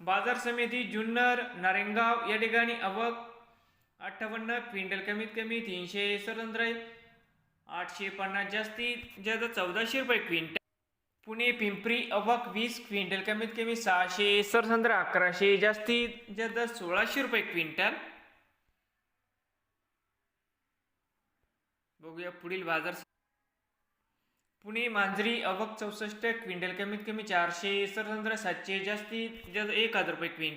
बाजार समिती जुन्नर नारेंगाव या ठिकाणी अवक अठ्ठावन्न क्विंटल कमीत कमी तीनशे स्वतंत्र आठशे पन्नास जास्तीत जास्त चौदाशे रुपये क्विंटल. पुणे पिंपरी अवक वीस क्विंटल कमीत कमी सहाशे सरसंद्र अकराशे जास्तीत जास्त सोळाशे रुपये क्विंटल. बघूया पुढील बाजार पुणे मांजरी अवक चौसष्ट क्विंटल कमीत कमी चारशे सरसंद्र सातशे जास्तीत जास्त एक हजार रुपये क्विंटल.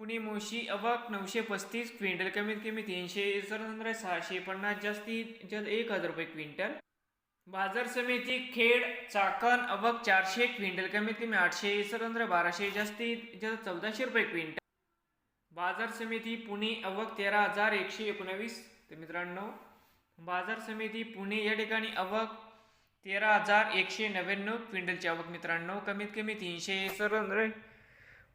पुणे मोशी अवक नऊशे पस्तीस क्विंटल कमीत कमी तीनशे सरसंद्र सहाशे पन्नास जास्तीत जास्त एक हजार रुपये क्विंटल. बाजार समिती खेड चाकण अवक चारशे क्विंटल कमीत कमी आठशे सरसंद्र बाराशे जास्तीत जास्त चौदाशे रुपये क्विंटल. बाजार समिती पुणे अवक तेरा हजार एकशे एकोणावीस. तर मित्रांनो बाजार समिती पुणे या ठिकाणी अवक तेरा हजार एकशे नव्याण्णव क्विंटलची आवक मित्रांनो. कमीत कमी तीनशे सर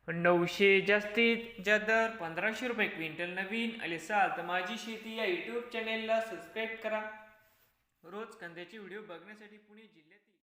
नऊशे जास्तीत ज्या दर पंधराशे रुपये क्विंटल नवीन आले साल. तर माझी शेती या यूट्यूब चॅनेलला सबस्क्राईब करा. रोज कांद्याचे व्हिडिओ बघण्यासाठी पुणे जिल्ह्यात